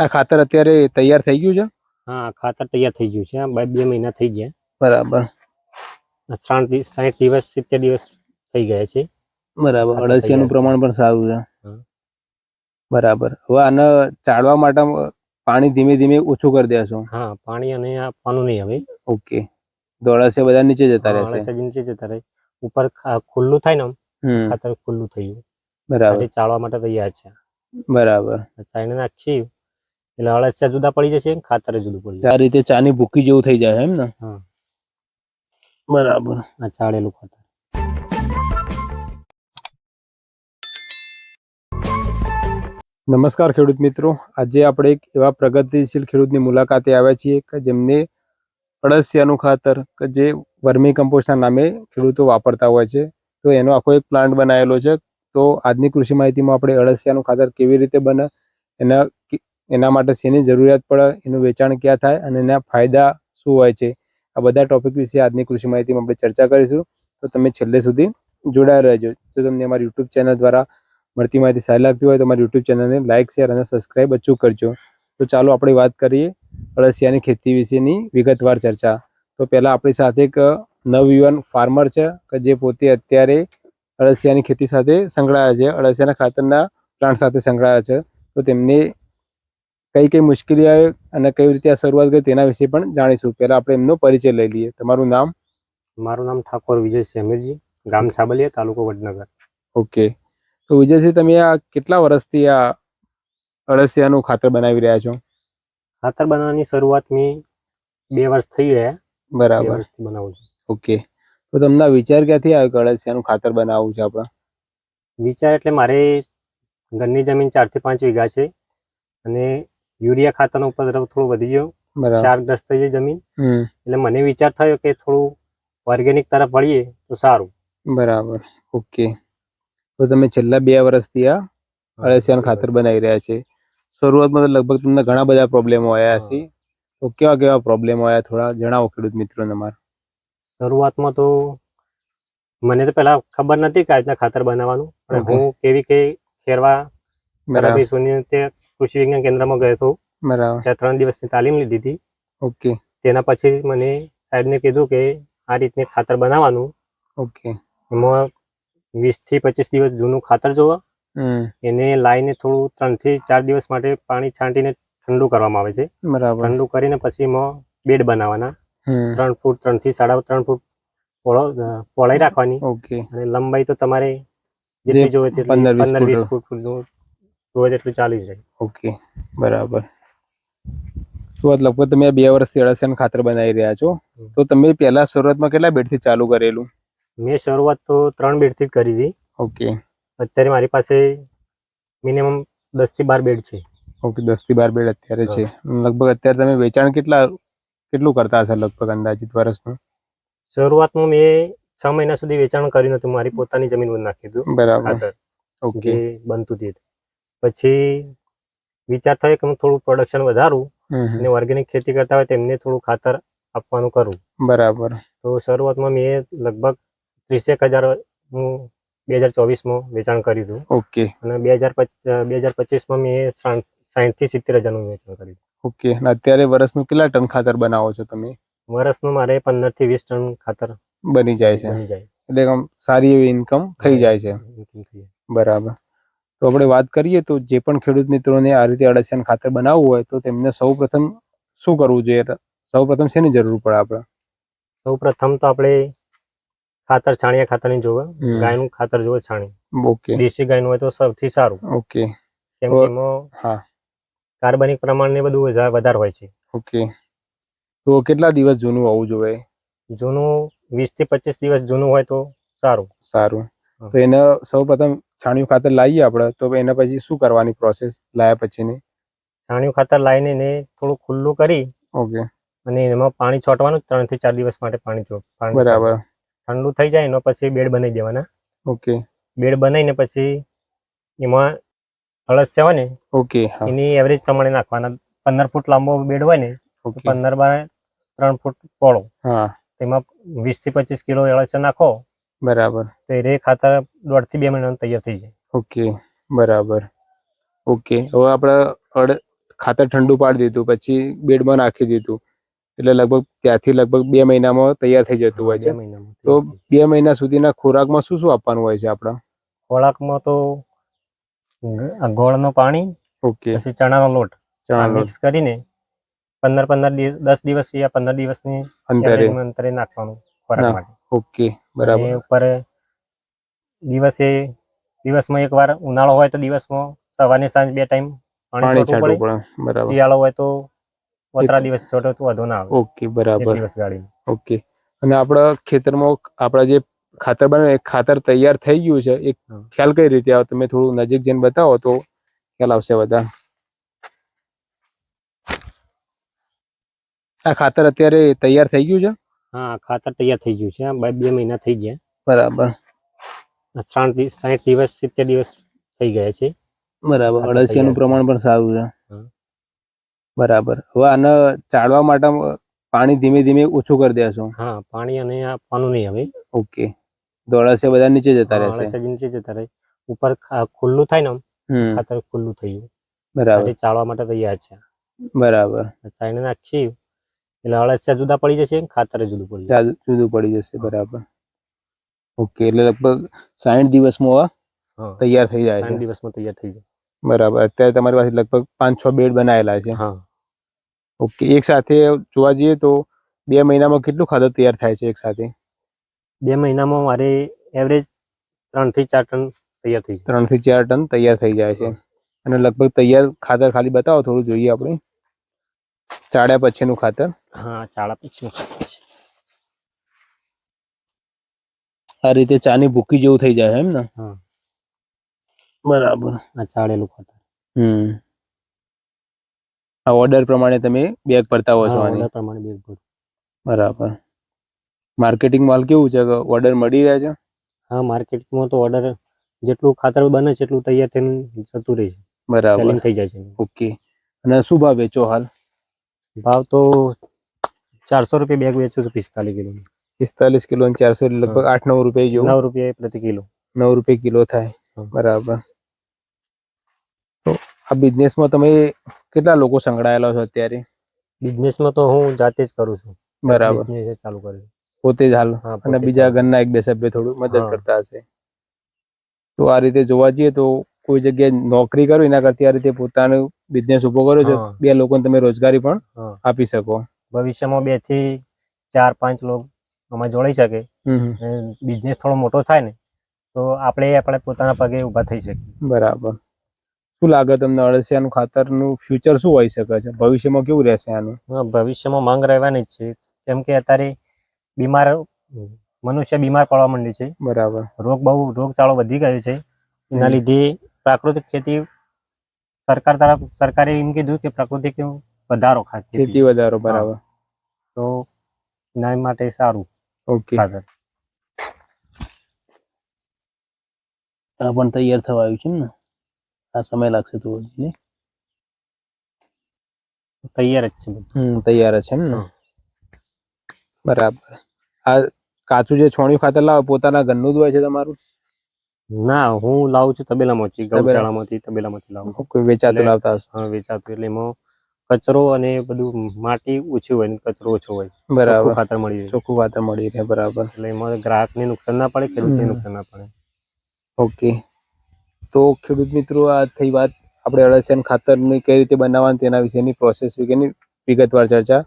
આ ખાતર અત્યારે તૈયાર થઈ ગયું છે? હા ખાતર તૈયાર થઈ ગયું છે. બે બે મહિના થઈ ગયા. બરાબર. ત્રણ સાઠ દિવસ સિત્તેર દિવસ થઈ ગયા છે. બરાબર. અળસિયાનું પ્રમાણ પણ સારું છે. બરાબર. હવે આને ચાળવા માટે પાણી ધીમે ધીમે ઓછું કરી દેશો. હા પાણી અને આપવાનું નહીં હવે. ઓકે. દોડાશે બધા નીચે જતા રહેશે. નીચે જતા રહે. ઉપર ખુલ્લું થાય ને ખાતર ખુલ્લું થયું બરાબર. ચાળવા માટે તૈયાર છે. બરાબર. ચાઈને નાખી એટલે અળસિયા જુદા પડી જશે ખાતર જુદું પડી જશે. આ રીતે ચાની ભૂકી જેવું થઈ જાય એમ ને? બરાબર. આ ચાળેલું ખાતર. નમસ્કાર ખેડૂત મિત્રો. આજે આપણે એક એવા પ્રગતિશીલ ખેડૂતની મુલાકાતે આવ્યા છીએ કે જેમને અળસિયાનું ખાતર કે જે વર્મી કમ્પોસ્ટના નામે ખેડૂતો વાપરતા હોય છે. તો એનો આખો એક પ્લાન્ટ બનાવેલો છે. તો આજની કૃષિ માહિતીમાં આપણે અળસિયાનું ખાતર કેવી રીતે બને એના એના માટે શેની જરૂરિયાત પડે, એનું વેચાણ ક્યાં થાય અને એના ફાયદા શું હોય છે? આ બધા ટોપિક વિશે આજની કૃષિ માહિતીમાં આપણે ચર્ચા કરીશું. તો તમે છેલ્લે સુધી જોડાયા રહેજો. જો તમને અમારી યુટ્યુબ ચેનલ દ્વારા મળતી માહિતી સારી લાગતી હોય તો અમારી યુટ્યુબ ચેનલને લાઇક શેર અને સબસ્ક્રાઈબ અચૂક કરજો. તો ચાલો આપણે વાત કરીએ અળસિયાની ખેતી વિશેની વિગતવાર ચર્ચા. તો પહેલાં આપણી સાથે એક નવયુવાન ફાર્મર છે કે જે પોતે અત્યારે અળસિયાની ખેતી સાથે સંકળાયા છે. અળસિયાના ખાતરના પ્લાન્ટ સાથે સંકળાયા છે. તો તેમને કઈ કઈ મુશ્કેલી આવે અને કઈ રીતે આ શરૂઆત કરી તેના વિશે પણ જાણીશું. પહેલાં આપણે એમનો પરિચય લઈ લઈએ. તમારું નામ? મારું નામ ઠાકોર વિજય સમીરજી ગામ છાબલિયા તાલુકો વડનગર. ઓકે. તો વિજયસિંહ તમે આ કેટલા વર્ષથી આ અળસિયાનું ખાતર બનાવી રહ્યા છો? ખાતર બનાવવાની શરૂઆત મેં બે વર્ષ થઈ ગયા. બે બરાબર. વર્ષથી બનાવું છું. ઓકે. તો તમને આ વિચાર ક્યાંથી આવ્યો કે અળસિયાનું ખાતર બનાવવું છે આપણે? વિચાર એટલે મારે ઘરની જમીન ચારથી પાંચ વીઘા છે અને યુરિયા ખાતરનો ઉપદ્રવ થોડો વધી ગયો. શાક દસ્ત થઈ જાય જમીન. એટલે મને વિચાર થયો કે થોડું ઓર્ગેનિક તરફ વળીએ તો સારું. બરાબર. ઓકે તો તમે છેલ્લા બે વર્ષથી આ અળસિયાનું ખાતર બનાવી રહ્યા છે. શરૂઆતમાં તો લગભગ તમને ઘણા બધા પ્રોબ્લેમો આવ્યા છે તો કેવા કેવા પ્રોબ્લેમો આવ્યા થોડા જણાવો ખેડૂત મિત્રો તમારે શરૂઆતમાં તો મને તો પહેલા ખબર નથી કે આ રીતના ખાતર બનાવવાનું. પણ હું કેવી કે ખેરવા બરાબર. તે કૃષિ વિજ્ઞાન કેન્દ્રમાં ગયો હતો. બરાબર. ત્યાં ત્રણ દિવસની તાલીમ લીધી હતી. ઓકે. તેના પછી મને સાહેબને કીધું કે આ રીતને ખાતર બનાવવાનું. ઓકે. એમાં વીસથી પચીસ દિવસ જૂનું ખાતર જોવા. એને લાઈને થોડું ત્રણથી ચાર દિવસ માટે પાણી છાંટીને ઠંડુ કરવામાં આવે છે. બરાબર. ઠંડુ કરીને પછી એમાં બેડ બનાવવાના. ત્રણ ફૂટ ત્રણથી સાડા ત્રણ ફૂટ પોળાઈ રાખવાની. ઓકે. અને લંબાઈ તો તમારે જેટલી જોવે તેટલી પંદર વીસ ફૂટ. ફૂટ સુધીનું ચાલી જાય. ઓકે બરાબર. તો લગભગ તમે બે વર્ષથી અળસિયાનું ખાતર બનાવી રહ્યા છો. તો તમે પહેલા શરૂઆતમાં કેટલા બેડથી ચાલુ કરેલું? મેં શરૂઆત તો ત્રણ બેડથી જ કરી હતી. ઓકે. અત્યારે મારી પાસે મિનિમમ દસથી બાર બેડ છે. ઓકે દસથી બાર બેડ અત્યારે છે. લગભગ અત્યારે તમે વેચાણ કેટલા કેટલું કરતા હશે લગભગ અંદાજિત વર્ષનું? શરૂઆતમાં મેં છ મહિના સુધી વેચાણ કર્યું નતું મારી પોતાની જમીન પર નાખ્યું હતું. બરાબર. ઓકે. બનતું હતું. પછી વિચાર થયો કે હું થોડું પ્રોડક્શન વધારું. અને ઓર્ગેનિક ખેતી કરતા હોય તેમને થોડું ખાતર આપવાનું કરું. બરાબર. તો શરૂઆતમાં મેં લગભગ ત્રીસેક હજાર હું બે હજાર ચોવીસમાં વેચાણ કર્યું હતું. ઓકે. અને બે હજાર બે હજાર પચીસમાં મેં સાઠથી સિત્તેર હજારનું વેચાણ કર્યું. ઓકે. અને અત્યારે વર્ષનું કેટલા ટન ખાતર બનાવો છો તમે? વર્ષનું મારે પંદરથી વીસ ટન ખાતર બની જાય છે. બની જાય. એટલે સારી એવી ઇન્કમ થઈ જાય છે. બરાબર. તો આપણે વાત કરીએ તો જે પણ ખેડૂત મિત્રોને આ રીતે અળસિયાનું ખાતર બનાવવું હોય તો તેમને સૌ પ્રથમ શું કરવું જોઈએ? સૌ પ્રથમ શેની જરૂર પડે આપણે? સૌ પ્રથમ તો આપણે ખાતર છાણિયા ખાતરની જોવે. ગાયનું ખાતર જોવે છાણી ઓકે. દેશી ગાયનું હોય તો સૌથી સારું. ઓકે. કેમ કે એમાં હા. કાર્બનિક પ્રમાણ ને બધું વધારે હોય છે. ઓકે. તો કેટલા દિવસ જૂનું હોવું જોઈએ? જૂનું વીસથી પચીસ દિવસ જૂનું હોય તો સારું. સારું. તો એને સૌ પ્રથમ છાણિયું ખાતર લાવીએ આપણે તો એના પછી શું કરવાની પ્રોસેસ લાયા પછીની છાણિયું ખાતર લાવીને એને થોડું ખુલ્લું કરી ઓકે. અને એમાં પાણી છોટવાનું ત્રણથી ચાર દિવસ માટે પાણી બરાબર. ઠંડુ થઈ જાય એનો પછી બેડ બનાવી દેવાના. ઓકે. બેડ બનાવીને પછી એમાં અળસિયા હોય ને ઓકે એની એવરેજ પ્રમાણે નાખવાના. પંદર ફૂટ લાંબો બેડ હોય ને પંદર બાર ત્રણ ફૂટ પોળો. હા. તેમાં વીસથી પચીસ કિલો અળસિયા નાખો બરાબર. તો એ ખાતર દોઢથી બે મહિનામાં તૈયાર થઈ જાય. ઓકે બરાબર. ઓકે હવે આપણે અડ ખાતર ઠંડુ પાડી દીધું પછી બેડમાં નાખી દીધું. એટલે લગભગ ત્યાંથી લગભગ બે મહિનામાં તૈયાર થઈ જતું હોય છે. તો બે મહિના સુધીના ખોરાકમાં શું શું આપવાનું હોય છે આપણા ખોરાકમાં તો ગોળનું પાણી ઓકે. પછી ચણાનો લોટ. ચણા મિક્સ કરીને પંદર પંદર દિવસ દસ દિવસ યા પંદર દિવસની અંતરે. અંતરે નાખવાનું ખોરાક માટે. ઓકે બરાબર. અને ઉપર દિવસે દિવસમાં એકવાર ઉનાળો હોય તો દિવસમાં સવારે સાંજ બે ટાઈમ પાણી પાણી છોડવું છાંટવું પડે. પડે બરાબર. શિયાળો હોય તો વતરા એ- દિવસ છોટો તો વધુ ના આવે. ઓકે એક બરાબર દિવસ ગાડી ઓકે અને આપણા ખેતરમાં આપણા જે ખાતર બને એ ખાતર તૈયાર થઈ ગયું છે. એક હમ. ખ્યાલ કઈ રીતે આવે? તમે થોડું નજીક જઈને બતાવો તો ખ્યાલ આવશે બધા. આ ખાતર અત્યારે તૈયાર થઈ ગયું છે? હા ખાતર તૈયાર થઈ ગયું છે. બે- બે મહિના થઈ ગયા. બરાબર. ત્રણ સાઠ દિવસ સિત્તેર દિવસ થઈ ગયા છે. બરાબર. અળસિયાનું પ્રમાણ પણ સારું છે. બરાબર. હવે આને ચાળવા માટે પાણી ધીમે ધીમે ઓછું કરી દેશો. હા પાણી અને આપવાનું નહીં હવે. ઓકે. તો અળસિયા બધા નીચે જતા રહેશે. નીચે જતા રહે. ઉપર ખુલ્લું થાય ને ખાતર ખુલ્લું થઈ ગયું બરાબર ચાળવા માટે તૈયાર છે. બરાબર. ચાઈને નાખી. એટલે અળસિયા જુદા પડી જશે ખાતર જુદું પડી જશે. જુદું પડી જશે બરાબર. ઓકે એટલે લગભગ સાઠ દિવસમાં તૈયાર થઈ જાય સાઠ દિવસમાં તૈયાર થઈ જાય. બરાબર અત્યારે તમારી પાસે લગભગ પાંચ છ બેડ બનાવેલા છે. હા. ઓકે એક સાથે જોવા જઈએ તો બે મહિનામાં કેટલું ખાતર તૈયાર થાય છે એક સાથે? બે મહિનામાં મારે એવરેજ ત્રણથી ચાર ટન તૈયાર થઈ જાય. ત્રણથી ચાર ટન તૈયાર થઈ જાય છે. અને લગભગ તૈયાર ખાતર ખાલી બતાવો થોડું જોઈએ આપણે. ચાળ્યા પછીનું ખાતર? હા ચાળા પછીનું ખાતર છે. આ રીતે ચાની ભૂકી જેવું થઈ જાય એમ ને? હા. બરાબર આ ચાળેલું ખાતર. હમ. આ ઓર્ડર પ્રમાણે તમે બેગ ભરતા હો છો આની? પ્રમાણે બેગ ભરું. બરાબર. માર્કેટિંગ માલ કેવું છે? કે ઓર્ડર મળી રહ્યા છે? હા માર્કેટમાં તો ઓર્ડર જેટલું ખાતર બને છે એટલું તૈયાર થઈને જતું રહે છે. બરાબર. સેલિંગ થઈ જાય છે. ઓકે. અને શું ભાવ વેચો હાલ? ભાવ તો ચારસો રૂપિયા બેગ વેચું છું પિસ્તાલીસ કિલો. પિસ્તાલીસ કિલો અને ચારસો લગભગ આઠ નવ રૂપિયા જેવું. નવ રૂપિયા પ્રતિ કિલો. નવ રૂપિયા કિલો થાય. બરાબર. તો આ બિઝનેસમાં તમે કેટલા લોકો સંકળાયેલા છો અત્યારે? બિઝનેસમાં તો હું જાતે જ કરું છું. બરાબર. બિઝનેસ ચાલુ કર્યું. પોતે જ હાલ અને બીજા. ઘરના એક બે સભ્ય થોડું મદદ કરતા હશે. તો આ રીતે જોવા જઈએ તો કોઈ જગ્યાએ નોકરી કરો એના કરતી આ રીતે પોતાનો બિઝનેસ ઊભો કરો છો બે લોકોને તમે રોજગારી પણ આપી શકો. ભવિષ્યમાં બેથી ચાર પાંચ લોકો આમાં જોડાઈ શકે. બિઝનેસ થોડો મોટો થાય ને તો આપણે આપણે પોતાના પગે ઊભા થઈ શકીએ. બરાબર. શું લાગે તમને અળસિયાનું ખાતરનું ફ્યુચર શું હોઈ શકે છે? ભવિષ્યમાં કેવું રહેશે આનું? ભવિષ્યમાં માંગ રહેવાની જ છે. કેમ કે અત્યારે બીમાર મનુષ્ય બીમાર પડવા માંડ્યું છે. બરાબર. રોગ બહુ રોગચાળો વધી ગયો છે. એના લીધે પ્રાકૃતિક ખેતી સરકાર તરફ સરકારે એમ કીધું કે પ્રાકૃતિક વધારો ખેતી. ખેતી વધારો બરાબર. તો એના માટે સારું. ઓકે. ખાતર. આ પણ તૈયાર થવા આવ્યું છે ને? આ સમય લાગશે તો ને તૈયાર જ છે હમ તૈયાર જ છે એમ ને? બરાબર. આ કાચું જે છોણિયું ખાતર લાવો પોતાના ઘરનું જ હોય છે તમારું? ના હું લાવું છું તબેલામાંથી ગૌશાળામાંથી તબેલામાંથી લાવું. વેચાતું લાવતા હશો. હા વેચાતું એટલે એમાં કચરો અને બધું માટી ઓછી હોય ને કચરો ઓછો હોય. બરાબર. ખાતર મળી રહે. ચોખ્ખું ખાતર મળી રહે બરાબર. એટલે એમાં ગ્રાહકને નુકસાન ના પડે ખેડૂતને. નુકસાન ના પડે. ઓકે. તો ખેડૂત મિત્રો આ થઈ વાત. આપણે અળસિયાન ખાતરની કઈ રીતે બનાવવાની તેના વિશેની પ્રોસેસ વિશેની વિગતવાર ચર્ચા.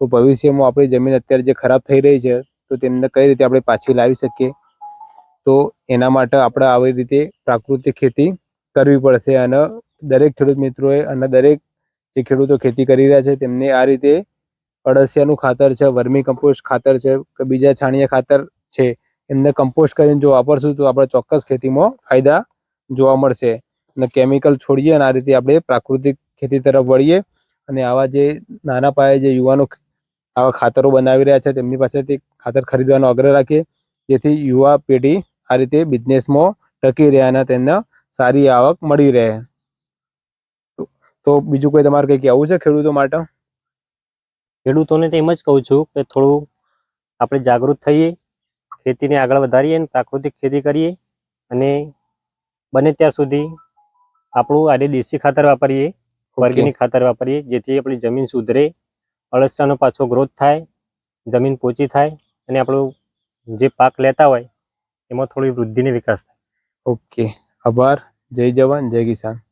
તો ભવિષ્યમાં આપણી જમીન અત્યારે જે ખરાબ થઈ રહી છે તો તેમને કઈ રીતે આપણે પાછી લાવી શકીએ? તો એના માટે આપણે આવી રીતે પ્રાકૃતિક ખેતી કરવી પડશે અને દરેક ખેડૂત મિત્રોએ અને દરેક જે ખેડૂતો ખેતી કરી રહ્યા છે તેમને આ રીતે અળસિયાનું ખાતર છે, વર્મી કમ્પોસ્ટ ખાતર છે કે બીજા છાણિયા ખાતર છે, એમને કમ્પોસ્ટ કરીને જો વાપરશું તો આપણે ચોક્કસ ખેતીમાં ફાયદા જોવા મળશે. અને કેમિકલ છોડીએ અને આ રીતે આપણે પ્રાકૃતિક ખેતી તરફ વળીએ. અને આવા જે નાના પાયે જે યુવાનો આવા ખાતરો બનાવી રહ્યા છે તેમની પાસેથી ખાતર ખરીદવાનો આગ્રહ રાખીએ. જેથી યુવા પેઢી આ રીતે બિઝનેસમાં ટકી રહે અને તેમને સારી આવક મળી રહે. તો- તો બીજું કોઈ તમારે કંઈ કહેવું છે ખેડૂતો માટે? ખેડૂતોને તો એમ જ કહું છું કે થોડું આપણે જાગૃત થઈએ ખેતીને આગળ વધારીએ અને પ્રાકૃતિક ખેતી કરીએ અને બને ત્યાં સુધી આપણું આજે દેશી ખાતર વાપરીએ ઓર્ગેનિક ખાતર વાપરીએ જેથી આપણી જમીન સુધરે અળસિયાનો પાછો ગ્રોથ થાય જમીન પોચી થાય અને આપણું જે પાક લેતા હોય એમાં થોડી વૃદ્ધિ ને વિકાસ થાય. ઓકે. આભાર. જય જવાન જય કિસાન.